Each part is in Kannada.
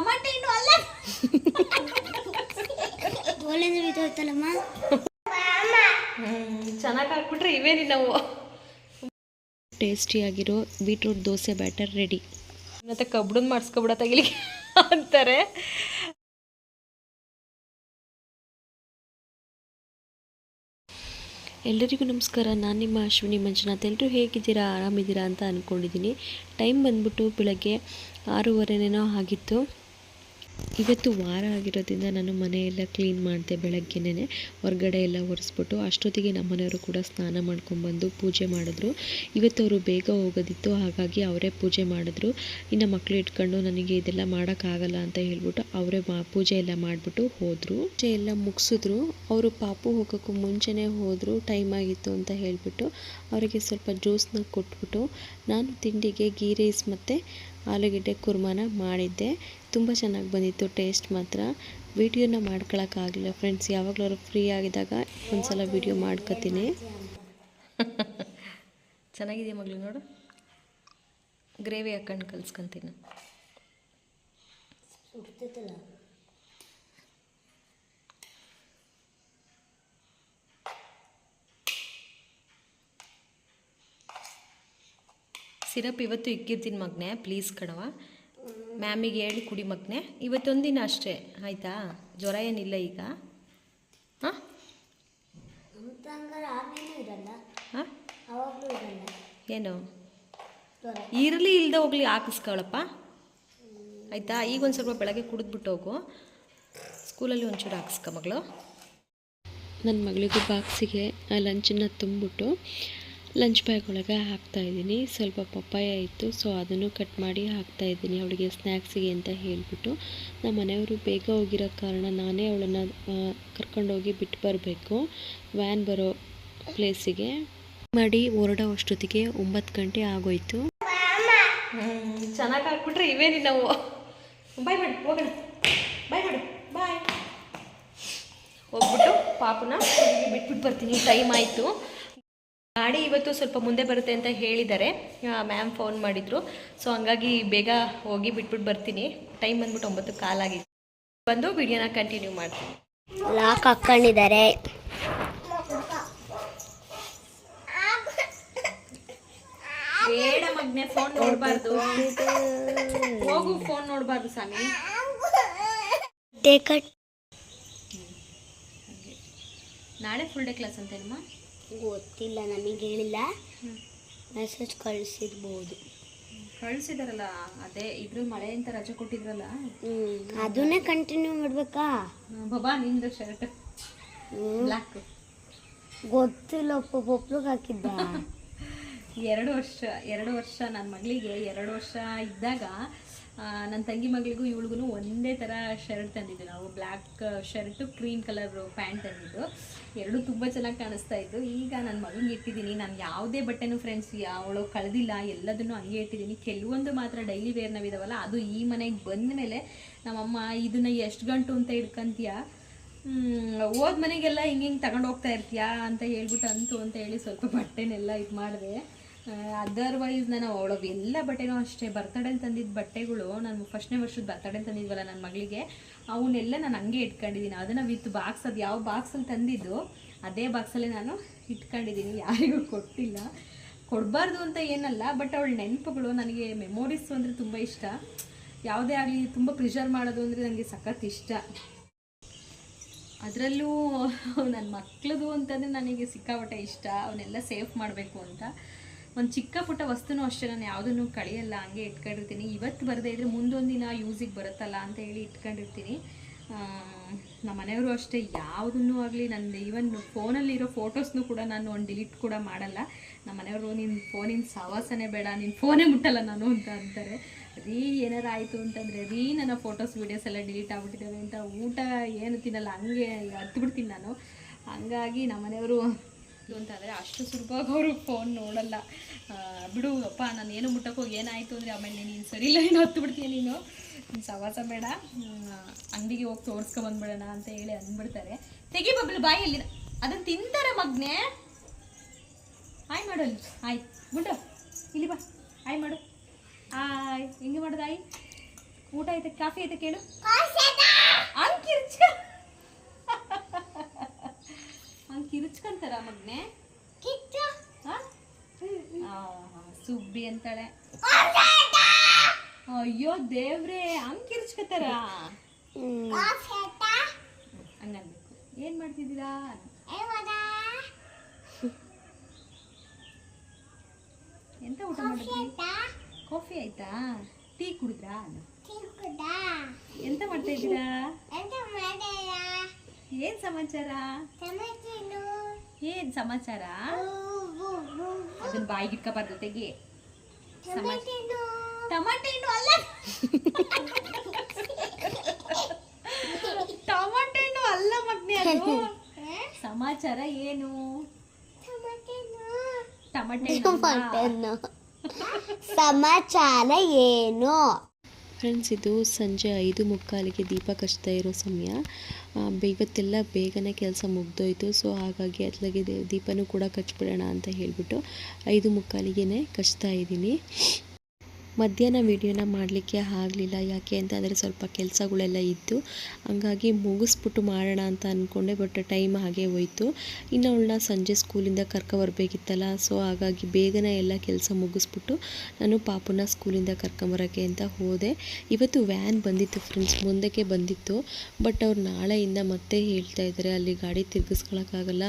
ಟಮಾಟೆ ಇನ್ನು ಅಲ್ಲ. ಬಿದ್ದೋಯ್ತಲ್ಲಮ್ಮ ಚೆನ್ನಾಗಿ ಹಾಕ್ಬಿಟ್ರೆ ಇವೇನಿ ನಾವು. ಟೇಸ್ಟಿಯಾಗಿರೋ ಬೀಟ್ರೂಟ್ ದೋಸೆ ಬ್ಯಾಟರ್ ರೆಡಿ. ಮತ್ತೆ ಕಬ್ಬಡನ್ ಮಾಡಿಸ್ಕೊಬಿಡ ತಗಿಲಿ ಅಂತಾರೆ. ಎಲ್ಲರಿಗೂ ನಮಸ್ಕಾರ ನಾನು ನಿಮ್ಮ ಅಶ್ವಿನಿ ಮಂಜುನಾಥ್. ಎಲ್ಲರೂ ಹೇಗಿದ್ದೀರಾ ಆರಾಮಿದ್ದೀರಾ ಅಂತ ಅಂದ್ಕೊಂಡಿದ್ದೀನಿ ಟೈಮ್ ಬಂದ್ಬಿಟ್ಟು ಬೆಳಗ್ಗೆ ಆರೂವರೆನೇನೋ ಆಗಿತ್ತು. ಇವತ್ತು ವಾರ ಆಗಿರೋದ್ರಿಂದ ನಾನು ಮನೆಯೆಲ್ಲ ಕ್ಲೀನ್ ಮಾಡಿದೆ ಬೆಳಗ್ಗೆನೇ ಹೊರಗಡೆ ಎಲ್ಲ ಒರೆಸ್ಬಿಟ್ಟು ಅಷ್ಟೊತ್ತಿಗೆ ನಮ್ಮ ಮನೆಯವರು ಕೂಡ ಸ್ನಾನ ಮಾಡ್ಕೊಂಡ್ಬಂದು ಪೂಜೆ ಮಾಡಿದ್ರು. ಇವತ್ತು ಅವರು ಬೇಗ ಹೋಗೋದಿತ್ತು, ಹಾಗಾಗಿ ಅವರೇ ಪೂಜೆ ಮಾಡಿದ್ರು. ಇನ್ನು ಮಕ್ಕಳು ಇಟ್ಕೊಂಡು ನನಗೆ ಇದೆಲ್ಲ ಮಾಡೋಕ್ಕಾಗಲ್ಲ ಅಂತ ಹೇಳ್ಬಿಟ್ಟು ಅವರೇ ಪೂಜೆ ಎಲ್ಲ ಮಾಡಿಬಿಟ್ಟು ಹೋದರು. ಪೂಜೆ ಎಲ್ಲ ಮುಗಿಸಿದ್ರು. ಅವರು ಪಾಪು ಹೋಗೋಕ್ಕೂ ಮುಂಚೆನೇ ಹೋದರು. ಟೈಮ್ ಆಗಿತ್ತು ಅಂತ ಹೇಳಿಬಿಟ್ಟು ಅವರಿಗೆ ಸ್ವಲ್ಪ ಜ್ಯೂಸ್ನ ಕೊಟ್ಬಿಟ್ಟು ನಾನು ತಿಂಡಿಗೆ ಗೀ ರೈಸ್ ಮತ್ತು ಆಲೂಗೆಡ್ಡೆ ಕುರ್ಮಾನ ಮಾಡಿದ್ದೆ. ತುಂಬ ಚೆನ್ನಾಗಿ ಬಂದಿತ್ತು ಟೇಸ್ಟ್ ಮಾತ್ರ. ವೀಡಿಯೋನ ಮಾಡ್ಕೊಳಕ್ಕಾಗಲಿಲ್ಲ ಫ್ರೆಂಡ್ಸ್ ಯಾವಾಗಲೂ ಫ್ರೀ ಆಗಿದಾಗ ಒಂದ್ಸಲ ವೀಡಿಯೋ ಮಾಡ್ಕೊತೀನಿ. ಚೆನ್ನಾಗಿದೆ ಮಗಳು ನೋಡು. ಗ್ರೇವಿ ಹಾಕೊಂಡು ಕಲ್ಸ್ಕೊಂತೀನಿ. ಸಿರಪ್ ಇವತ್ತು ಇಕ್ಕಿರ್ತೀನಿ ಮಗ್ನೆ ಪ್ಲೀಸ್ ಕಣವ ಮ್ಯಾಮಿಗೆ ಹೇಳಿ ಕುಡಿ ಮಗನೇ. ಇವತ್ತೊಂದು ದಿನ ಅಷ್ಟೇ ಆಯಿತಾ? ಜ್ವರ ಏನಿಲ್ಲ ಈಗ? ಹಾಂ? ಏನು? ಇರಲಿ ಇಲ್ಲದೆ ಹೋಗ್ಲಿ ಹಾಕಿಸ್ಕೊಳಪ್ಪ. ಆಯಿತಾ? ಈಗ ಒಂದು ಸ್ವಲ್ಪ ಬೆಳಗ್ಗೆ ಕುಡಿದ್ಬಿಟ್ಟು ಹೋಗು. ಸ್ಕೂಲಲ್ಲಿ ಒಂಚೂರು ಹಾಕಿಸ್ಕೊ ಮಗಳು. ನನ್ನ ಮಗಳಿಗೂ ಬಾಕ್ಸಿಗೆ ಲಂಚನ್ನ ತುಂಬಿಬಿಟ್ಟು ಲಂಚ್ ಬ್ಯಾಗ್ ಒಳಗೆ ಹಾಕ್ತಾಯಿದ್ದೀನಿ ಸ್ವಲ್ಪ ಪಪ್ಪಾಯ ಇತ್ತು ಸೊ ಅದನ್ನು ಕಟ್ ಮಾಡಿ ಹಾಕ್ತಾ ಇದ್ದೀನಿ. ಅವಳಿಗೆ ಸ್ನ್ಯಾಕ್ಸಿಗೆ ಅಂತ ಹೇಳಿಬಿಟ್ಟು. ನಮ್ಮ ಮನೆಯವರು ಬೇಗ ಹೋಗಿರೋ ಕಾರಣ ನಾನೇ ಅವಳನ್ನು ಕರ್ಕೊಂಡೋಗಿ ಬಿಟ್ಟು ಬರಬೇಕು. ವ್ಯಾನ್ ಬರೋ ಪ್ಲೇಸಿಗೆ ಮಾಡಿ ಹೊರಡೋ ಅಷ್ಟೊತ್ತಿಗೆ ಒಂಬತ್ತು ಗಂಟೆ ಆಗೋಯ್ತು. ಚೆನ್ನಾಗಿ ಹಾಕ್ಬಿಟ್ರೆ ಇವೇನಿ ನಾವು? ಬಾಯ್ ಮಾಡಿ, ಹೋಗೋಣ. ಬಾಯ್ ಮಾಡು ಬಾಯ್ ಹೋಗ್ಬಿಟ್ಟು ಪಾಪನ ಬಿಟ್ಬಿಟ್ಟು ಬರ್ತೀನಿ. ಟೈಮ್ ಆಯಿತು. ಗಾಡಿ ಇವತ್ತು ಸ್ವಲ್ಪ ಮುಂದೆ ಬರುತ್ತೆ ಅಂತ ಹೇಳಿದ್ದಾರೆ. ಮ್ಯಾಮ್ ಫೋನ್ ಮಾಡಿದರು. ಸೊ ಹಂಗಾಗಿ ಬೇಗ ಹೋಗಿ ಬಿಟ್ಬಿಟ್ಟು ಬರ್ತೀನಿ. ಟೈಮ್ ಬಂದ್ಬಿಟ್ಟು ಒಂಬತ್ತು ಕಾಲಾಗಿದೆ ಬಂದು ವಿಡಿಯೋನ ಕಂಟಿನ್ಯೂ ಮಾಡ್ತೀನಿ. ಲಾಕ್ ಹಾಕೊಂಡಿದ್ದಾರೆ. ಬೇಡ ಮಗ್ನೆ ಫೋನ್ ನೋಡಬಾರ್ದು. ಹೋಗು ಫೋನ್ ನೋಡಬಾರ್ದು ಸ್ವಾಮಿ. ನಾಳೆ ಫುಲ್ ಡೇ ಕ್ಲಾಸ್ ಅಂತೇನಮ್ಮ ಗೊತ್ತಿಲ್ಲ ನಮಗೆ ಹೇಳಿಲ್ಲ. ಮೆಸೇಜ್ ಕಳಿಸಿರ್ಬೋದು. ಕಳಿಸಿದಾರಲ್ಲ ಅದೇ ಇಬ್ರು ಮಳೆ ಅಂತ ರಜೆ ಕೊಟ್ಟಿದ್ರಲ್ಲ. ಅದನ್ನೇ ಕಂಟಿನ್ಯೂ ಮಾಡ್ಬೇಕಾ? ಬಾಬಾ ನಿಂದು ಶರ್ಟ್ ಬ್ಲಾಕ್ ಗೊತ್ತಿಲ್ಲ ಪೊಪ್ಲುಗ್ ಹಾಕಿದ್ದ. ಎರಡು ವರ್ಷ ಎರಡು ವರ್ಷ ನನ್ನ ಮಗಳಿಗೆ ಎರಡು ವರ್ಷ ಇದ್ದಾಗ ನನ್ನ ತಂಗಿ ಮಗಳಿಗೂ ಇವಳಿಗೂ ಒಂದೇ ಥರ ಶರ್ಟ್ ತಂದಿದ್ದು. ನಾವು black shirt cream colour pant ತಂದಿದ್ದು. ಎರಡೂ ತುಂಬ ಚೆನ್ನಾಗಿ ಕಾಣಿಸ್ತಾ ಇತ್ತು. ಈಗ ನನ್ನ ಮಗನಿಗೆ ಇಟ್ಟಿದ್ದೀನಿ ನಾನು ಯಾವುದೇ ಬಟ್ಟೆನೂ ಫ್ರೆಂಡ್ಸ್ ಅವಳು ಕಳೆದಿಲ್ಲ. ಎಲ್ಲದನ್ನು ಹಂಗೆ ಇಟ್ಟಿದ್ದೀನಿ ಕೆಲವೊಂದು ಮಾತ್ರ ಡೈಲಿ ವೇರ್ ನಾವಿದಾವಲ್ಲ, ಅದು ಈ ಮನೆಗೆ ಬಂದ ಮೇಲೆ ನಮ್ಮಮ್ಮ, ಇದನ್ನ ಎಷ್ಟು ಗಂಟು ಅಂತ ಇಟ್ಕೊಂತೀಯ ಹೋದ ಮನೆಗೆಲ್ಲ ಹಿಂಗೆ ಹಿಂಗೆ ತಗೊಂಡು ಹೋಗ್ತಾ ಇರ್ತೀಯಾ? ಅಂತ ಹೇಳ್ಬಿಟ್ಟು ಅಂತು ಅಂತ ಹೇಳಿ ಸ್ವಲ್ಪ ಬಟ್ಟೆನೆಲ್ಲ ಇದು ಮಾಡಿದೆ. ಅದರ್ವೈಸ್ ನಾನು ಅವಳು ಎಲ್ಲ ಬಟ್ಟೆನೂ ಅಷ್ಟೇ. ಬರ್ತಡೇಲಿ ತಂದಿದ್ದ ಬಟ್ಟೆಗಳು, ನಾನು ಫಸ್ಟ್ನೇ ವರ್ಷದ ಬರ್ತಡೇಲಿ ತಂದಿದ್ವಲ್ಲ ನನ್ನ ಮಗಳಿಗೆ, ಅವನ್ನೆಲ್ಲ ನಾನು ಹಂಗೆ ಇಟ್ಕೊಂಡಿದ್ದೀನಿ. ಅದನ್ನು ವಿತ್ ಬಾಕ್ಸ್ ಅದು ಯಾವ ಬಾಕ್ಸಲ್ಲಿ ತಂದಿದ್ದು, ಅದೇ ಬಾಕ್ಸಲ್ಲೇ ನಾನು ಇಟ್ಕೊಂಡಿದ್ದೀನಿ. ಯಾರಿಗೂ ಕೊಟ್ಟಿಲ್ಲ. ಕೊಡಬಾರ್ದು ಅಂತ ಏನಲ್ಲ ಬಟ್ ಅವಳ ನೆನಪುಗಳು ನನಗೆ ಮೆಮೊರೀಸು ಅಂದರೆ ತುಂಬ ಇಷ್ಟ. ಯಾವುದೇ ಆಗಲಿ ತುಂಬ ಪ್ರಿಸರ್ವ್ ಮಾಡೋದು ಅಂದರೆ ನನಗೆ ಸಖತ್ ಇಷ್ಟ. ಅದರಲ್ಲೂ ನನ್ನ ಮಕ್ಳದು ಅಂತಂದರೆ ನನಗೆ ಸಿಕ್ಕಾಪಟ್ಟೆ ಇಷ್ಟ. ಅವನ್ನೆಲ್ಲ ಸೇಫ್ ಮಾಡಬೇಕು ಅಂತ. ಒಂದು ಚಿಕ್ಕ ಪುಟ್ಟ ವಸ್ತುನೂ ಅಷ್ಟೇ ನಾನು ಯಾವುದನ್ನು ಕಳೆಯಲ್ಲ, ಹಂಗೆ ಇಟ್ಕೊಂಡಿರ್ತೀನಿ. ಇವತ್ತು ಬರದೇ ಇದ್ರೆ ಮುಂದೊಂದು ದಿನ ಯೂಸಿಗೆ ಬರುತ್ತಲ್ಲ ಅಂತ ಹೇಳಿ ಇಟ್ಕೊಂಡಿರ್ತೀನಿ. ನಮ್ಮ ಮನೆಯವರು ಅಷ್ಟೇ ಯಾವುದನ್ನು ಆಗಲಿ ನನ್ನ ಈವನ್ ಫೋನಲ್ಲಿರೋ ಫೋಟೋಸ್ನು ಕೂಡ ನಾನು ಒಂದು ಡಿಲೀಟ್ ಕೂಡ ಮಾಡಲ್ಲ. ನಮ್ಮ ಮನೆಯವರು ನಿನ್ನ ಫೋನಿನ ಸವಾಸನೆ ಬೇಡ ನಿನ್ನ ಫೋನೇ ಮುಟ್ಟಲ್ಲ ನಾನು ಅಂತ ಅಂತಾರೆ. ರೀ, ಏನಾರು ಆಯಿತು ಅಂತಂದರೆ, ರೀ, ನನ್ನ ಫೋಟೋಸ್ ವೀಡಿಯೋಸ್ ಎಲ್ಲ ಡಿಲೀಟ್ ಆಗ್ಬಿಟ್ಟಿದ್ದಾವೆ ಅಂತ ಊಟ ಏನು ತಿನ್ನಲ್ಲ, ಹಂಗೆ ಹತ್ಬಿಡ್ತೀನಿ ನಾನು. ಹಂಗಾಗಿ ನಮ್ಮ ಮನೆಯವರು ಅಂತಂದರೆ ಅಷ್ಟು ಸುಲಭವಾಗಿ ಅವರು ಫೋನ್ ನೋಡಲ್ಲ. ಬಿಡು ಅಪ್ಪ ನಾನು ಏನು ಮುಟ್ಟಕ್ಕೆ ಹೋಗಿ ಏನಾಯಿತು ಅಂದರೆ ಆಮೇಲೆ ನೀನು ಸರಿ ಇಲ್ಲ ಏನು ಹತ್ತು ಬಿಡ್ತೀಯ ನೀನು. ನೀನು ಸವಾಸ ಬೇಡ. ಅಂಗಡಿಗೆ ಹೋಗಿ ತೋರಿಸ್ಕೊಂಬಂದ್ಬಿಡೋಣ ಅಂತ ಹೇಳಿ ಅಂದ್ಬಿಡ್ತಾರೆ. ತೆಗಿ ಬಬ್ಲು ಬಾಯಲ್ಲಿ ಅದನ್ನು ತಿಂತಾರೆ ಮಗ್ನೆ. ಆಯ್ ಮಾಡು ಅಲ್ಲಿ. ಆಯ್ ಗುಡ್ಡ ಇಲ್ಲಿ ಬಾ. ಆಯ್ ಮಾಡು. ಆಯ್ ಹೆಂಗೆ ಮಾಡೋದು ಆಯ್ ಊಟ ಐತೆ ಕಾಫಿ ಐತೆ ಕೇಳು. ಹಂಗ್ ಕಿರ್ಚ ಹಂಗ್ ಕಿರ್ಚ್ಕಂತಾರ ಮಗ್ನೆ? ಸುಬ್ಬಿ ಅಂತಾಳೆ. ಅಯ್ಯೋ ದೇವ್ರೆ ಹಂಗ್ ಕಿರ್ಚ್ಕತಾರ ಹಂಗನ್ಬೇಕು ಏನ್ ಮಾಡ್ತಿದ್ದೀರಾ? ಎಂತ ಊಟ ಮಾಡಿದ್ರಿ? ಕಾಫಿ ಆಯ್ತಾ? ಟೀ ಕುಡಿದ್ರಾ? ಎಂತ ಮಾಡ್ತಾ ಇದ್ದೀರಾ? ಏನ್ ಸಮಾಚಾರ? ಏನ್ ಸಮಾಚಾರ? ಅದನ್ನ ಬಾಯಿಗೆ ಇಟ್ಕೋಬಾರ್ದು ತೆಗಿ. ಟಮಾಟೆ ಹಣ್ಣು ಅಲ್ಲ. ಟಮಾಟೆ ಹಣ್ಣು ಅಲ್ಲ ಮಗ್ನೆ ಅದು. ಸಮಾಚಾರ ಏನು? ಟಮಾಟೆ ಹಣ್ಣು? ಸಮಾಚಾರ ಏನು? ಫ್ರೆಂಡ್ಸ್, ಇದು ಸಂಜೆ ಐದು ಮುಕ್ಕಾಲಿಗೆ ದೀಪ ಕಚ್ತಾ ಇರೋ ಸಮಯ. ಇವತ್ತೆಲ್ಲ ಬೇಗನೆ ಕೆಲಸ ಮುಗ್ದೋಯ್ತು. ಸೊ, ಹಾಗಾಗಿ ಅತ್ಲಾಗೆ ದೀಪನೂ ಕೂಡ ಕಚ್ಬಿಡೋಣ ಅಂತ ಹೇಳಿಬಿಟ್ಟು ಐದು ಮುಕ್ಕಾಲಿಗೆ ಕಚ್ತಾ ಇದ್ದೀನಿ. ಮಧ್ಯಾಹ್ನ ವೀಡಿಯೋನ ಮಾಡಲಿಕ್ಕೆ ಆಗಲಿಲ್ಲ. ಯಾಕೆ ಅಂತಂದರೆ ಸ್ವಲ್ಪ ಕೆಲಸಗಳೆಲ್ಲ ಇತ್ತು. ಹಂಗಾಗಿ ಮುಗಿಸ್ಬಿಟ್ಟು ಮಾಡೋಣ ಅಂತ ಅಂದ್ಕೊಂಡೆ ಬಟ್ ಟೈಮ್ ಹಾಗೆ ಹೋಯಿತು. ಇನ್ನು ಅವಳನ್ನ ಸಂಜೆ ಸ್ಕೂಲಿಂದ ಕರ್ಕೊಬರ್ಬೇಕಿತ್ತಲ್ಲ ಸೊ ಹಾಗಾಗಿ ಬೇಗನೆ ಎಲ್ಲ ಕೆಲಸ ಮುಗಿಸ್ಬಿಟ್ಟು ನಾನು ಪಾಪನ ಸ್ಕೂಲಿಂದ ಕರ್ಕೊಂಬರೋಕ್ಕೆ ಅಂತ ಹೋದೆ. ಇವತ್ತು ವ್ಯಾನ್ ಬಂದಿತ್ತು ಫ್ರೆಂಡ್ಸ್, ಮುಂದಕ್ಕೆ ಬಂದಿತ್ತು. ಬಟ್ ಅವ್ರು ನಾಳೆಯಿಂದ ಮತ್ತೆ ಹೇಳ್ತಾ ಇದ್ದಾರೆ, ಅಲ್ಲಿ ಗಾಡಿ ತಿರ್ಗಿಸ್ಕೊಳಕ್ಕಾಗಲ್ಲ.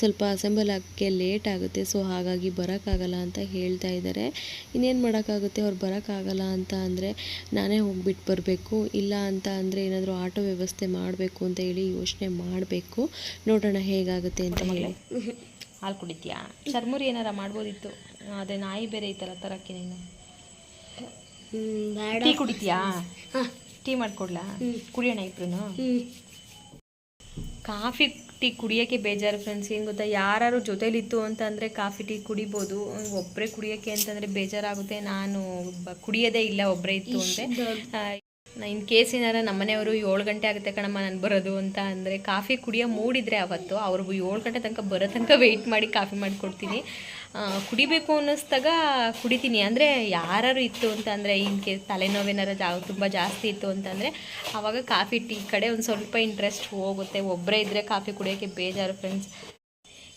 ಸ್ವಲ್ಪ ಅಸೆಂಬಲ್ ಆಗೋಕ್ಕೆ ಲೇಟ್ ಆಗುತ್ತೆ, ಸೊ ಹಾಗಾಗಿ ಬರೋಕ್ಕಾಗಲ್ಲ ಅಂತ ಹೇಳ್ತಾ ಇದ್ದಾರೆ. ಇನ್ನೇನು ಮಾಡೋಕ್ಕಾಗುತ್ತೆ, ಅವ್ರು ಬರೋಕ್ಕಾಗಲ್ಲ ಅಂತ ಅಂದರೆ ನಾನೇ ಹೋಗ್ಬಿಟ್ಟು ಬರಬೇಕು ಇಲ್ಲ ಅಂತ ಅಂದರೆ ಏನಾದರೂ ಆಟೋ ವ್ಯವಸ್ಥೆ ಮಾಡಬೇಕು ಅಂತ ಹೇಳಿ ಯೋಚನೆ ಮಾಡಬೇಕು. ನೋಡೋಣ ಹೇಗಾಗುತ್ತೆ ಅಂತ ಹೇಳಿ. ಹಾಲು ಕುಡಿತೀಯಾ? ಚರ್ಮುರಿ ಏನಾರ ಮಾಡ್ಬೋದಿತ್ತು? ಅದೇ ನಾಯಿ ಬೇರೆ ಐತಲ್ಲ ತರಕ್ಕೆ ನೀನು. ಹ್ಮ್, ಟೀ ಕುಡಿತೀಯಾ? ಹಾ. ಟೀ ಮಾಡಿಕೊಡ್ಲಾ? ಕುಡಿಯೋಣ ಇಬ್ರು ಕಾಫಿ ಟೀ ಕುಡಿಯೋಕ್ಕೆ ಬೇಜಾರು ಫ್ರೆಂಡ್ಸ್ ಏನು ಗೊತ್ತಾ? ಯಾರು ಜೊತೇಲಿತ್ತು ಅಂತಂದರೆ ಕಾಫಿ ಟೀ ಕುಡಿಬೋದು. ಒಬ್ಬರೇ ಕುಡಿಯೋಕ್ಕೆ ಅಂತಂದರೆ ಬೇಜಾರಾಗುತ್ತೆ. ನಾನು ಕುಡಿಯೋದೇ ಇಲ್ಲ ಒಬ್ಬರೇ ಇತ್ತು ಅಂದರೆ ಇನ್ ಕೇಸ್ ಏನಾರ ನಮ್ಮನೆಯವರು ಏಳು ಗಂಟೆ ಆಗುತ್ತೆ ಕಣಮ್ಮ ನಾನು ಬರೋದು ಅಂತ ಅಂದರೆ ಕಾಫಿ ಕುಡಿಯೋ ಮೂಡಿದ್ರೆ ಅವತ್ತು. ಅವ್ರಿಗೂ ಏಳು ಗಂಟೆ ತನಕ ಬರೋ ತನಕ ವೆಯ್ಟ್ ಮಾಡಿ ಕಾಫಿ ಮಾಡಿಕೊಡ್ತೀನಿ. ಕುಡಿಬೇಕು ಅನ್ನಿಸ್ದಾಗ ಕುಡಿತೀನಿ. ಅಂದರೆ ಯಾರು ಇತ್ತು ಅಂತ ಅಂದರೆ ಇನ್ ಕೇಸ್ ತಲೆನೋವೇನಾರ ಜಾ ತುಂಬ ಜಾಸ್ತಿ ಇತ್ತು ಅಂತಂದರೆ ಆವಾಗ ಕಾಫಿ, ಟೀ ಕಡೆ ಒಂದು ಸ್ವಲ್ಪ ಇಂಟ್ರೆಸ್ಟ್ ಹೋಗುತ್ತೆ. ಒಬ್ಬರೇ ಇದ್ದರೆ ಕಾಫಿ ಕುಡಿಯೋಕ್ಕೆ ಬೇಜಾರು ಫ್ರೆಂಡ್ಸ್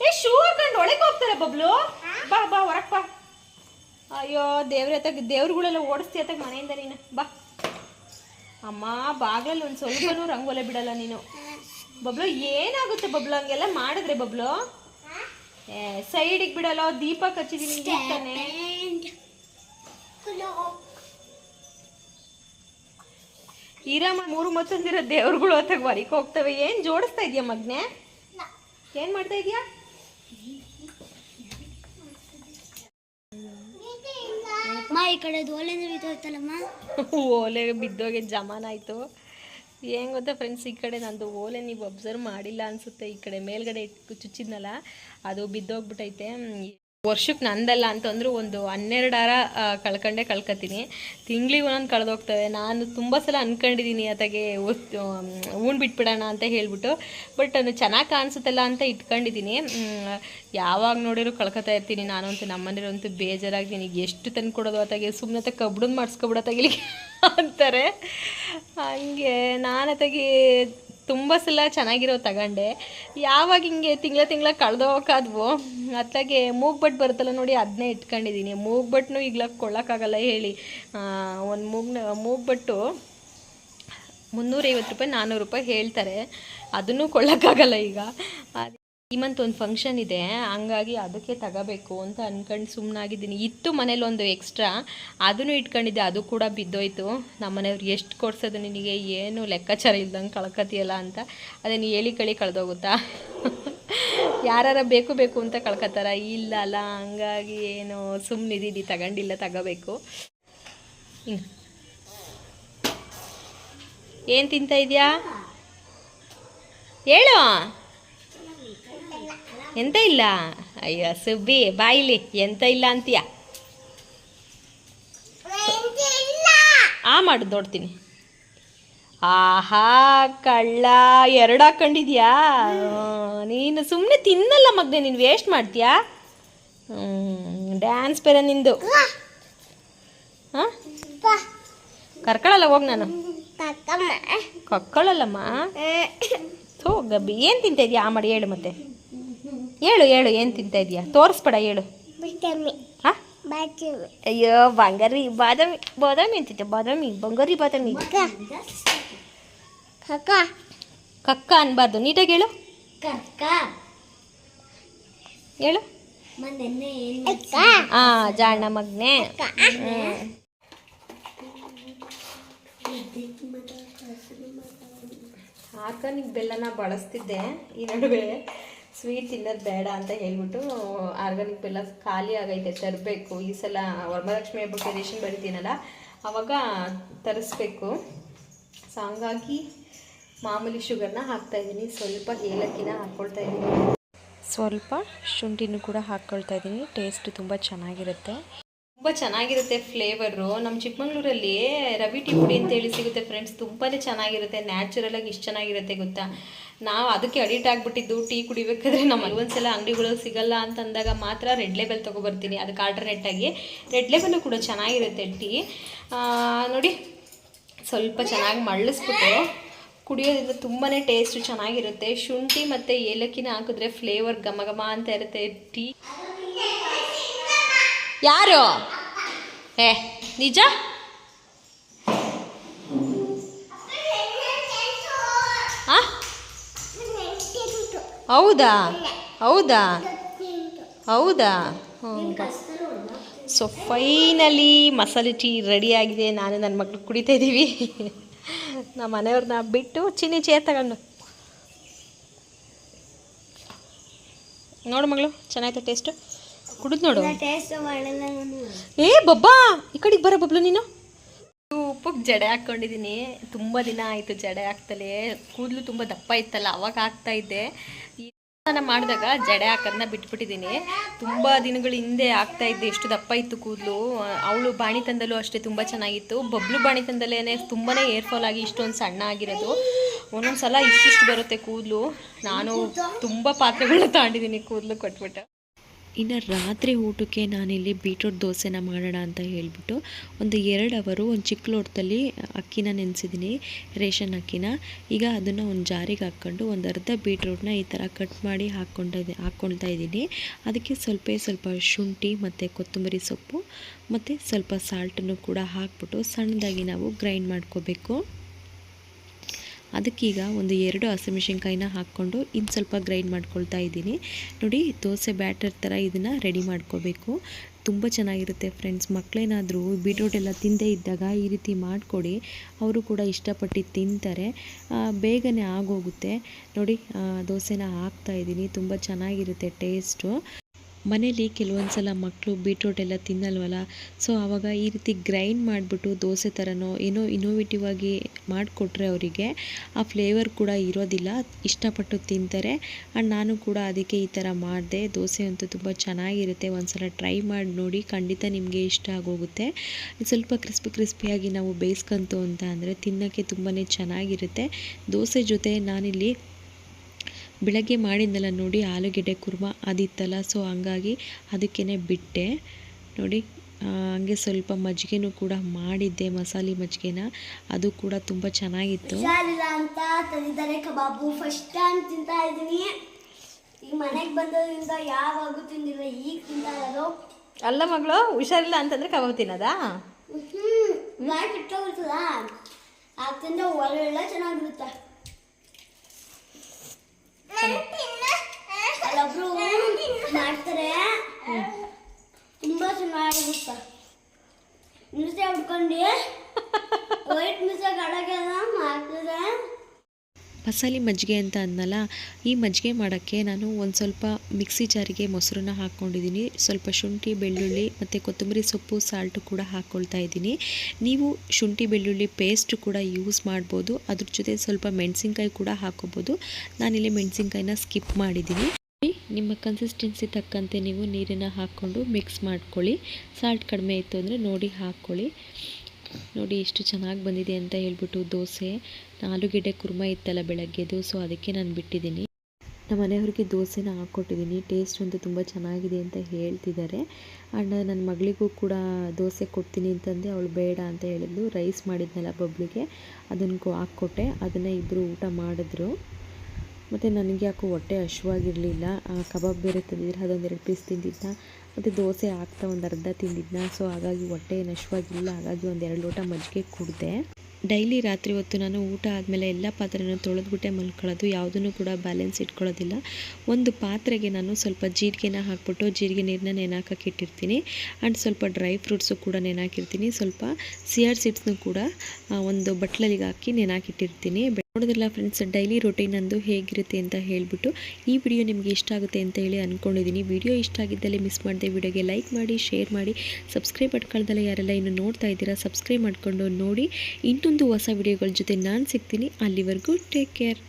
ಏ ಶೂ ಹಾಕೊಂಡು ಒಳಗೆ ಹೋಗ್ತಾರೆ ಬಬ್ಲು. ಬಾ ಬಾ ಹೊರಕ್ಕೆ ಬಾ. ಅಯ್ಯೋ, ದೇವ್ರ ಹತ್ತಾಗ ದೇವ್ರುಗಳೆಲ್ಲ ಓಡಿಸ್ತಿ ಹತ್ತಾಗ ಮನೆಯಿಂದ ನೀನು. ಬಾ. ಅಮ್ಮ, ಬಾಗ್ಲಲ್ಲಿ ಒಂದು ಸ್ವಲ್ಪನೂ ರಂಗೋಲೆ ಬಿಡಲ್ಲ ನೀನು. ಬಬ್ಲು, ಏನಾಗುತ್ತೆ ಬಬ್ಲು? ಹಂಗೆಲ್ಲ ಮಾಡಿದ್ರೆ ಬಬ್ಲು? ಸೈಡಿಗೆ ಬಿಡಲ್ಲ ದೀಪ ಹಚ್ಚಿದೀನಿ ತಾನೆ ಈರಮ್ಮ ಮೂರು ಮತ್ತೊಂದಿರೋ ದೇವ್ರುಗಳು ಹೊತ್ತಾಗ ಬರೀಕ್ ಹೋಗ್ತವೆ. ಏನು ಜೋಡಿಸ್ತಾ ಇದೆಯಾ ಮಗ್ನೆ? ಏನು ಮಾಡ್ತಾ ಇದೆಯಾ? ಈ ಕಡೆ ಓಲೆ ಬಿದ್ದೋಯ್ತಲ್ಲಮ್ಮ. ಓಲೆ ಬಿದ್ದೋಗಿ ಜಮಾನಾಯಿತು ಏನು ಗೊತ್ತಾ ಫ್ರೆಂಡ್ಸ್ ಈ ಕಡೆ ನಂದು ಓಲೆ ನೀವು ಅಬ್ಸರ್ವ್ ಮಾಡಿಲ್ಲ ಅನಿಸುತ್ತೆ. ಈ ಕಡೆ ಮೇಲ್ಗಡೆ ಚುಚ್ಚಿದ್ನಲ್ಲ, ಅದು ಬಿದ್ದೋಗ್ಬಿಟ್ಟೈತೆ ವರ್ಷಕ್ಕೆ ನಂದಲ್ಲ ಅಂತಂದ್ರು ಒಂದು ಹನ್ನೆರಡಾರ ಕಳ್ಕೊಂಡೆ ಕಳ್ಕೊತೀನಿ. ತಿಂಗ್ಳಿಗೆ ಒಂದೊಂದು ಕಳೆದೋಗ್ತವೆ. ನಾನು ತುಂಬ ಸಲ ಅಂದ್ಕೊಂಡಿದ್ದೀನಿ ಅತ್ತಾಗೆ ಹೂಣ್ ಬಿಟ್ಬಿಡೋಣ ಅಂತ ಹೇಳ್ಬಿಟ್ಟು. ಬಟ್ ಅದು ಚೆನ್ನಾಗಿ ಕಾಣಿಸುತ್ತಲ್ಲ ಅಂತ ಇಟ್ಕೊಂಡಿದ್ದೀನಿ ಯಾವಾಗ ನೋಡಿದ್ರು ಕಳ್ಕೊತಾ ಇರ್ತೀನಿ ನಾನು ಅಂತೂ ನಮ್ಮನೇರಂತೂ ಬೇಜಾರಾಗಿ ನಿನಗೆ ಎಷ್ಟು ತಂದು ಕೊಡೋದು ಸುಮ್ಮನೆ ತ ಕಬ್ಡನ್ ಮಾಡಿಸ್ಕೊಬಿಡೋ ತಗಿಲಿಕ್ಕೆ ಅಂತಾರೆ. ಹಂಗೆ ನಾನು ಅತ್ತಾಗಿ ತುಂಬ ಸಲ ಚೆನ್ನಾಗಿರೋ ತಗೊಂಡೆ. ಯಾವಾಗ ಹಿಂಗೆ ತಿಂಗಳ ತಿಂಗಳ ಕಳೆದೋಕಾದ್ವು, ಅತ್ಲಾಗೆ ಮೂಗ್ಬಟ್ಟು ಬರುತ್ತಲ್ಲ ನೋಡಿ ಅದನ್ನೇ ಇಟ್ಕೊಂಡಿದ್ದೀನಿ ಮೂಗ್ಬಟ್ಟನು ಈಗ್ಲ ಕೊಳ್ಳೋಕ್ಕಾಗಲ್ಲ ಹೇಳಿ. ಒಂದು ಮೂಗ್ನ, ಮೂಗ್ಬಟ್ಟು ಮುನ್ನೂರೈವತ್ತು ರೂಪಾಯಿ ನಾನ್ನೂರು ರೂಪಾಯಿ ಹೇಳ್ತಾರೆ. ಅದನ್ನು ಕೊಳ್ಳೋಕ್ಕಾಗಲ್ಲ ಈಗ. ಈ ಮಂತ್ ಒಂದು ಫಂಕ್ಷನ್ ಇದೆ, ಹಂಗಾಗಿ ಅದಕ್ಕೆ ತಗೋಬೇಕು ಅಂತ ಅಂದ್ಕೊಂಡು ಸುಮ್ಮನಾಗಿದ್ದೀನಿ ಇತ್ತು ಮನೇಲಿ ಒಂದು ಎಕ್ಸ್ಟ್ರಾ ಅದನ್ನು ಇಟ್ಕೊಂಡಿದ್ದೆ, ಅದು ಕೂಡ ಬಿದ್ದೋಯ್ತು. ನಮ್ಮ ಮನೆಯವ್ರು ಎಷ್ಟು ಕೊಡ್ಸೋದು ನಿನಗೆ? ಏನು ಲೆಕ್ಕಾಚಾರ ಇಲ್ದಂಗೆ ಕಳ್ಕೊತೀಯಲ್ಲ ಅಂತ. ಅದನ್ನು ಹೇಳಿ ಕಳಿ ಕಳೆದೋಗುತ್ತಾ? ಯಾರಾರ ಬೇಕು ಬೇಕು ಅಂತ ಕಳ್ಕೊತಾರ ಇಲ್ಲ ಅಲ್ಲ, ಹಂಗಾಗಿ ಏನು ಸುಮ್ಮನಿದ್ದೀನಿ ತಗೊಂಡಿಲ್ಲ, ತಗೋಬೇಕು. ಏನು ತಿಂತ ಇದೆಯಾ? ಹೇಳು. ಎಂತ ಇಲ್ಲ? ಅಯ್ಯೋ ಸುಬ್ಬಿ ಬಾಯಿಲಿ ಎಂತ ಇಲ್ಲ ಅಂತೀಯ? ಆ ಮಾಡು ನೋಡ್ತೀನಿ. ಆಹಾ ಕಳ್ಳ ಎರಡು ಹಾಕೊಂಡಿದ್ಯಾ? ನೀನು ಸುಮ್ಮನೆ ತಿನ್ನಲ್ಲ ಮಗ್ನೆ ನೀನು ವೇಸ್ಟ್ ಮಾಡ್ತೀಯಾ? ಡ್ಯಾನ್ಸ್ ಬೇರೆ ನಿಂದು. ಹಾಂ? ಕರ್ಕೊಳ್ಳಲ್ಲ ಹೋಗಿ ನಾನು. ಕಕ್ಕಳಲ್ಲಮ್ಮ? ಥೋ ಗಬ್ಬಿ ಏನು ತಿಂತಾ ಇದೀಯಾ? ಆ ಮಾಡಿ ಹೇಳು ಮತ್ತೆ. ಹೇಳು ಹೇಳು ಏನು ತಿಂತಾ ಇದೀಯಾ? ತೋರಿಸ್ಬೇಡ ಹೇಳು. ಹಾ ಅಯ್ಯೋ ಬಂಗಾರಿ ಬಾದಾಮಿ ಬಾದಾಮಿ ಅಂತಿದ್ದೆ ಬಾದಾಮಿ ಬಂಗಾರಿ ಬಾದಾಮಿ. ಕಕ್ಕ. ಅನ್ಬಾರ್ದು. ನೀಟಾಗಿ ಹೇಳು. ಕಕ್ಕ. ಹೇಳು. ಹಾ ಏನ್ ಆ ಜಾಣ ಮಗ್ನೆ. ಆರ್ಗಾನಿಕ್ ಬೆಲ್ಲನ ಬಳಸ್ತಿದ್ದೆ. ಈ ನಡುವೆ ಸ್ವೀಟ್ ತಿನ್ನೋದು ಬೇಡ ಅಂತ ಹೇಳ್ಬಿಟ್ಟು ಆರ್ಗಾನಿಕ್ ಬೆಲ್ಲ ಖಾಲಿ ಆಗೈತೆ ತರಬೇಕು. ಈ ಸಲ ವರಮಹಾಲಕ್ಷ್ಮಿ ಹಬ್ಬಕ್ಕೆ ರೇಷನ್ ಬರಿತೀನಲ್ಲ ಆವಾಗ ತರಿಸ್ಬೇಕು. ಸೊ ಹಂಗಾಗಿ ಮಾಮೂಲಿ ಶುಗರ್ನ ಹಾಕ್ತಾ ಇದ್ದೀನಿ. ಸ್ವಲ್ಪ ಏಲಕ್ಕಿನ ಹಾಕ್ಕೊಳ್ತಾ ಇದ್ದೀನಿ. ಸ್ವಲ್ಪ ಶುಂಠಿನೂ ಕೂಡ ಹಾಕ್ಕೊಳ್ತಾ ಇದ್ದೀನಿ. ಟೇಸ್ಟ್ ತುಂಬ ಚೆನ್ನಾಗಿರುತ್ತೆ. ತುಂಬ ಚೆನ್ನಾಗಿರುತ್ತೆ ಫ್ಲೇವರು ನಮ್ಮ ಚಿಕ್ಕಮಂಗ್ಳೂರಲ್ಲಿ ರವಿ ಟೀ ಪುಡಿ ಅಂತೇಳಿ ಸಿಗುತ್ತೆ ಫ್ರೆಂಡ್ಸ್ ತುಂಬಾ ಚೆನ್ನಾಗಿರುತ್ತೆ. ನ್ಯಾಚುರಲಾಗಿ ಇಷ್ಟು ಚೆನ್ನಾಗಿರುತ್ತೆ ಗೊತ್ತಾ? ನಾವು ಅದಕ್ಕೆ ಅಡಿಟ್ ಆಗಿಬಿಟ್ಟಿದ್ದು, ಟೀ ಕುಡಿಬೇಕಾದ್ರೆ ನಮ್ಮ ಒಂದ್ಸಲ ಅಂಗಡಿಗಳು ಸಿಗಲ್ಲ ಅಂತ ಅಂದಾಗ ಮಾತ್ರ ರೆಡ್ ಲೇಬಲ್ ತೊಗೊಬರ್ತೀನಿ. ಅದಕ್ಕೆ ಆಲ್ಟರ್ನೇಟಾಗಿ ರೆಡ್ ಲೇಬಲ್ಲು ಕೂಡ ಚೆನ್ನಾಗಿರುತ್ತೆ ಟೀ. ನೋಡಿ, ಸ್ವಲ್ಪ ಚೆನ್ನಾಗಿ ಮಳ್ಳಿಸ್ಬಿಟ್ಟು ಕುಡಿಯೋದ್ರಿಂದ ತುಂಬಾ ಟೇಸ್ಟು ಚೆನ್ನಾಗಿರುತ್ತೆ. ಶುಂಠಿ ಮತ್ತು ಏಲಕ್ಕಿನ ಹಾಕಿದ್ರೆ ಫ್ಲೇವರ್ ಘಮ ಘಮ ಅಂತ ಇರುತ್ತೆ ಟೀ. ಯಾರು? ಏ, ನಿಜ ಆ? ಹೌದಾ? ಹೌದಾ? ಹೌದಾ? ಸೊ ಫೈನಲಿ ಮಸಾಲೆ ಟೀ ಆಗಿದೆ. ನಾನು ನನ್ನ ಮಕ್ಕಳು ಕುಡಿತಾ ಇದ್ದೀವಿ. ನಮ್ಮ ಮನೆಯವ್ರನ್ನ ಬಿಟ್ಟು ಚಿನ್ನಿ ಚೇರ್ ತಗೊಂಡು. ನೋಡು ಮಗಳು ಚೆನ್ನಾಯ್ತಾ ಟೇಸ್ಟು ಕುಡಿದು ನೋಡು. ಏ ಬಬ್ಬಾ! ಈ ಕಡೆಗೆ ಬರೋ ಬಬ್ಲು ನೀನು. ಉಪ್ಪಕ್ಕೆ ಜಡೆ ಹಾಕ್ಕೊಂಡಿದ್ದೀನಿ. ತುಂಬ ದಿನ ಆಯಿತು ಜಡೆ ಹಾಕ್ತಲೇ. ಕೂದಲು ತುಂಬ ದಪ್ಪ ಇತ್ತಲ್ಲ ಅವಾಗ ಹಾಕ್ತಾ ಇದ್ದೆ. ಸ್ನಾನ ಮಾಡಿದಾಗ ಜಡೆ ಹಾಕೋದನ್ನ ಬಿಟ್ಬಿಟ್ಟಿದ್ದೀನಿ ತುಂಬ ದಿನಗಳ ಹಿಂದೆ ಆಗ್ತಾ ಇದ್ದೆ, ಎಷ್ಟು ದಪ್ಪ ಇತ್ತು ಕೂದಲು. ಅವಳು ಬಾಣಿತಂದಲ್ಲೂ ಅಷ್ಟೇ ತುಂಬ ಚೆನ್ನಾಗಿತ್ತು. ಬಬ್ಲು ಬಾಣಿತಂದಲ್ಲೇ ತುಂಬಾ ಏರ್ಫಾಲ್ ಆಗಿ ಇಷ್ಟೊಂದು ಸಣ್ಣ ಆಗಿರೋದು. ಒಂದೊಂದು ಸಲ ಇಷ್ಟಿಷ್ಟು ಬರುತ್ತೆ ಕೂದಲು. ನಾನು ತುಂಬ ಪಾತ್ರೆಗಳನ್ನ ತಾಂಡಿದ್ದೀನಿ ಕೂದಲು ಕೊಟ್ಬಿಟ್ಟು. ಇನ್ನು ರಾತ್ರಿ ಊಟಕ್ಕೆ ನಾನಿಲ್ಲಿ ಬೀಟ್ರೋಟ್ ದೋಸೆನ ಮಾಡೋಣ ಅಂತ ಹೇಳಿಬಿಟ್ಟು ಒಂದು ಎರಡು ಅವರು ಒಂದು ಚಿಕ್ಕ ಲೋಟದಲ್ಲಿ ಅಕ್ಕಿನ ನೆನೆಸಿದ್ದೀನಿ, ರೇಷನ್ ಅಕ್ಕಿನ. ಈಗ ಅದನ್ನು ಒಂದು ಜಾರಿಗೆ ಹಾಕ್ಕೊಂಡು ಒಂದು ಅರ್ಧ ಬೀಟ್ರೋಟ್ನ ಈ ಥರ ಕಟ್ ಮಾಡಿ ಹಾಕ್ಕೊಂಡಿದ್ದೆ ಹಾಕ್ಕೊಳ್ತಾ ಇದ್ದೀನಿ. ಅದಕ್ಕೆ ಸ್ವಲ್ಪ ಸ್ವಲ್ಪ ಶುಂಠಿ ಮತ್ತು ಕೊತ್ತಂಬರಿ ಸೊಪ್ಪು ಮತ್ತು ಸ್ವಲ್ಪ ಸಾಲ್ಟನ್ನು ಕೂಡ ಹಾಕ್ಬಿಟ್ಟು ಸಣ್ಣದಾಗಿ ನಾವು ಗ್ರೈಂಡ್ ಮಾಡ್ಕೋಬೇಕು. ಅದಕ್ಕೀಗ ಒಂದು ಎರಡು ಹಸಿಮೆಣ್ಸಿನ್ಕಾಯಿನ ಹಾಕ್ಕೊಂಡು ಇನ್ನು ಸ್ವಲ್ಪ ಗ್ರೈಂಡ್ ಮಾಡ್ಕೊಳ್ತಾ ಇದ್ದೀನಿ. ನೋಡಿ, ದೋಸೆ ಬ್ಯಾಟರ್ ಥರ ಇದನ್ನು ರೆಡಿ ಮಾಡ್ಕೋಬೇಕು. ತುಂಬ ಚೆನ್ನಾಗಿರುತ್ತೆ ಫ್ರೆಂಡ್ಸ್. ಮಕ್ಕಳೇನಾದರೂ ಬೀಟ್ರೋಟ್ ಎಲ್ಲ ತಿಂದೇ ಇದ್ದಾಗ ಈ ರೀತಿ ಮಾಡಿಕೊಡಿ. ಅವರು ಕೂಡ ಇಷ್ಟಪಟ್ಟು ತಿಂತಾರೆ. ಬೇಗನೆ ಆಗೋಗುತ್ತೆ. ನೋಡಿ ದೋಸೆನ ಹಾಕ್ತಾ ಇದ್ದೀನಿ. ತುಂಬ ಚೆನ್ನಾಗಿರುತ್ತೆ ಟೇಸ್ಟು. ಮನೇಲಿ ಕೆಲವೊಂದು ಸಲ ಮಕ್ಕಳು ಬೀಟ್ರೋಟ್ ಎಲ್ಲ ತಿನ್ನಲ್ವಲ್ಲ? ಸೊ ಆವಾಗ ಈ ರೀತಿ ಗ್ರೈಂಡ್ ಮಾಡಿಬಿಟ್ಟು ದೋಸೆ ಥರನೋ ಏನೋ ಇನೋವೇಟಿವ್ ಆಗಿ ಮಾಡಿಕೊಟ್ರೆ ಅವರಿಗೆ, ಆ ಫ್ಲೇವರ್ ಕೂಡ ಇರೋದಿಲ್ಲ. ಇಷ್ಟಪಟ್ಟು ತಿಂತಾರೆ. ಆ್ಯಂಡ್ ನಾನು ಕೂಡ ಅದಕ್ಕೆ ಈ ಥರ ಮಾಡಿದೆ. ದೋಸೆ ಅಂತೂ ತುಂಬ ಚೆನ್ನಾಗಿರುತ್ತೆ. ಒಂದು ಸಲ ಟ್ರೈ ಮಾಡಿ ನೋಡಿ ಖಂಡಿತ ನಿಮಗೆ ಇಷ್ಟ ಆಗೋಗುತ್ತೆ. ಸ್ವಲ್ಪ ಕ್ರಿಸ್ಪಿ ಕ್ರಿಸ್ಪಿಯಾಗಿ ನಾವು ಬೇಯಿಸ್ಕೊಂತು ಅಂತ ಅಂದರೆ ತಿನ್ನೋಕ್ಕೆ ತುಂಬಾ ಚೆನ್ನಾಗಿರುತ್ತೆ. ದೋಸೆ ಜೊತೆ ನಾನಿಲ್ಲಿ ಬೆಳಗ್ಗೆ ಮಾಡಿದ್ನಲ್ಲ ನೋಡಿ ಆಲೂಗೆಡ್ಡೆ ಕುರ್ಮ ಅದಿತ್ತಲ್ಲ ಸೊ ಹಂಗಾಗಿ ಅದಕ್ಕೇ ಬಿಟ್ಟೆ. ನೋಡಿ ಹಂಗೆ ಸ್ವಲ್ಪ ಮಜ್ಜಿಗೆನೂ ಕೂಡ ಮಾಡಿದ್ದೆ ಮಸಾಲೆ ಮಜ್ಜಿಗೆನ. ಅದು ಕೂಡ ತುಂಬ ಚೆನ್ನಾಗಿತ್ತು. ಹುಷಾರಿಲ್ಲ ಅಂತ ತಂದಿದ್ದಾರೆ ಕಬಾಬು. ಫಸ್ಟ್ ಟೈಮ್ ತಿಂತಾ ಇದ್ದೀನಿ. ಈಗ ಮನೆಗೆ ಬಂದದ್ರಿಂದ ಯಾವಾಗೂ ತಿಂದಿಲ್ಲ ಈಗ ತಿಂತಾ ಇರೋದು. ಅಲ್ಲ ಮಗಳು ಹುಷಾರಿಲ್ಲ ಅಂತಂದ್ರೆ ಕಬಾಬ್ ತಿನ್ನೋದಾ? ಕೆಟ್ಟೋಗ್ತದ ಆಗ್ತಿಂದ ಒಳ್ಳೆ ಚೆನ್ನಾಗಿರುತ್ತೆ. ಅಲ್ಲೊಬ್ರು ಮಾಡ್ತಾರೆ. ತುಂಬಾ ಚೆನ್ನಾಗಿರುತ್ತೆ. ಮಿಸೆ ಉಟ್ಕೊಂಡು. ವೈಟ್ ಮಿಸೆ ಕಡಗೆಲ್ಲ ಮಾಡ್ತಾರೆ. ಮಸಾಲೆ ಮಜ್ಜಿಗೆ ಅಂತ ಅಂದನಲ್ಲ ಈ ಮಜ್ಜಿಗೆ ಮಾಡೋಕ್ಕೆ ನಾನು ಒಂದು ಸ್ವಲ್ಪ ಮಿಕ್ಸಿ ಜಾರಿಗೆ ಮೊಸರನ್ನ ಹಾಕ್ಕೊಂಡಿದ್ದೀನಿ. ಸ್ವಲ್ಪ ಶುಂಠಿ, ಬೆಳ್ಳುಳ್ಳಿ ಮತ್ತು ಕೊತ್ತಂಬರಿ ಸೊಪ್ಪು ಸಾಲ್ಟು ಕೂಡ ಹಾಕ್ಕೊಳ್ತಾ ಇದ್ದೀನಿ. ನೀವು ಶುಂಠಿ, ಬೆಳ್ಳುಳ್ಳಿ ಪೇಸ್ಟ್ ಕೂಡ ಯೂಸ್ ಮಾಡ್ಬೋದು. ಅದ್ರ ಜೊತೆ ಸ್ವಲ್ಪ ಮೆಣಸಿನ್ಕಾಯಿ ಕೂಡ ಹಾಕೋಬೋದು ನಾನಿಲ್ಲಿ ಮೆಣಸಿನ್ಕಾಯಿನ ಸ್ಕಿಪ್ ಮಾಡಿದ್ದೀನಿ. ನಿಮ್ಮ ಕನ್ಸಿಸ್ಟೆನ್ಸಿ ತಕ್ಕಂತೆ ನೀವು ನೀರನ್ನು ಹಾಕ್ಕೊಂಡು ಮಿಕ್ಸ್ ಮಾಡ್ಕೊಳ್ಳಿ. ಸಾಲ್ಟ್ ಕಡಿಮೆ ಇತ್ತು ಅಂದರೆ ನೋಡಿ ಹಾಕ್ಕೊಳ್ಳಿ. ನೋಡಿ ಎಷ್ಟು ಚೆನ್ನಾಗಿ ಬಂದಿದೆ ಅಂತ ಹೇಳ್ಬಿಟ್ಟು ದೋಸೆ. ಆಲೂಗೆಡ್ಡೆ ಕುರ್ಮ ಇತ್ತಲ್ಲ ಬೆಳಗ್ಗೆದು, ಸೊ ಅದಕ್ಕೆ ನಾನು ಬಿಟ್ಟಿದ್ದೀನಿ. ನಮ್ಮ ಮನೆಯವ್ರಿಗೆ ದೋಸೆನ ಹಾಕ್ಕೊಟ್ಟಿದ್ದೀನಿ. ಟೇಸ್ಟ್ ಅಂತೂ ತುಂಬ ಚೆನ್ನಾಗಿದೆ ಅಂತ ಹೇಳ್ತಿದ್ದಾರೆ. ಆ್ಯಂಡ್ ನನ್ನ ಮಗಳಿಗೂ ಕೂಡ ದೋಸೆ ಕೊಡ್ತೀನಿ ಅಂತಂದೆ. ಅವಳು ಬೇಡ ಅಂತ ಹೇಳಿದ್ಲು. ರೈಸ್ ಮಾಡಿದ್ನಲ್ಲ ಬಬ್ಳಿಗೆ ಅದನ್ನು ಹಾಕ್ಕೊಟ್ಟೆ. ಅದನ್ನು ಇಬ್ಬರು ಊಟ ಮಾಡಿದ್ರು. ಮತ್ತು ನನಗೆ ಯಾಕೋ ಹೊಟ್ಟೆ ಹಶುವಾಗಿರಲಿಲ್ಲ. ಕಬಾಬ್ ಬೇರೆ ತಂದಿದ್ರೆ. ಅದೊಂದೆರಡು ಪೀಸ್ ತಿಂದಿದ್ದ ಮತ್ತು ದೋಸೆ ಹಾಕ್ತಾ ಒಂದು ಅರ್ಧ ತಿಂದಿದ್ನ ಸೊ ಹಾಗಾಗಿ ಹೊಟ್ಟೆ ನಶವಾಗಿಲ್ಲ, ಹಾಗಾಗಿ ಹಾಗಾಗಿ ಒಂದೆರಡು ಲೋಟ ಮಜ್ಜಿಗೆ ಕುಡಿದೆ. ಡೈಲಿ ರಾತ್ರಿ ಹೊತ್ತು ನಾನು ಊಟ ಆದಮೇಲೆ ಎಲ್ಲ ಪಾತ್ರೆನೂ ತೊಳೆದ್ಬಿಟ್ಟೆ ಮಲ್ಕೊಳ್ಳೋದು, ಯಾವುದನ್ನು ಕೂಡ ಬ್ಯಾಲೆನ್ಸ್ ಇಟ್ಕೊಳ್ಳೋದಿಲ್ಲ. ಒಂದು ಪಾತ್ರೆಗೆ ನಾನು ಸ್ವಲ್ಪ ಜೀರಿಗೆನ ಹಾಕ್ಬಿಟ್ಟು, ಜೀರಿಗೆ ನೀರನ್ನ ನೆನಾಕಕ್ಕೆ ಇಟ್ಟಿರ್ತೀನಿ. ಆ್ಯಂಡ್ ಸ್ವಲ್ಪ ಡ್ರೈ ಫ್ರೂಟ್ಸು ಕೂಡ ನೆನಾಕಿರ್ತೀನಿ. ಸ್ವಲ್ಪ ಸಿಯರ್ ಸೀಡ್ಸ್ನು ಕೂಡ ಒಂದು ಬಟ್ಲಲ್ಲಿಗೆ ಹಾಕಿ ನೆನಾಕಿಟ್ಟಿರ್ತೀನಿ. ನೋಡೋದಿಲ್ಲ ಫ್ರೆಂಡ್ಸ್ ಡೈಲಿ ರೊಟೀನ್ ಅಂದು ಹೇಗಿರುತ್ತೆ ಅಂತ ಹೇಳಿಬಿಟ್ಟು ಈ ವಿಡಿಯೋ ನಿಮಗೆ ಇಷ್ಟ ಆಗುತ್ತೆ ಅಂತ ಹೇಳಿ ಅಂದ್ಕೊಂಡಿದ್ದೀನಿ ವಿಡಿಯೋ ಇಷ್ಟ ಆಗಿದ್ದಲ್ಲಿ ಮಿಸ್ ಮಾಡದೆ ವಿಡಿಯೋಗೆ ಲೈಕ್ ಮಾಡಿ ಶೇರ್ ಮಾಡಿ ಸಬ್ಸ್ಕ್ರೈಬ್ ಮಾಡ್ಕೊಳ್ದಲ್ಲ ಯಾರೆಲ್ಲ ಇನ್ನು ನೋಡ್ತಾ ಇದ್ದೀರಾ ಸಬ್ಸ್ಕ್ರೈಬ್ ಮಾಡಿಕೊಂಡು ನೋಡಿ ಇನ್ನೊಂದು ಹೊಸ ವಿಡಿಯೋಗಳ ಜೊತೆ ನಾನು ಸಿಗ್ತೀನಿ. ಅಲ್ಲಿವರೆಗೂ ಟೇಕ್ ಕೇರ್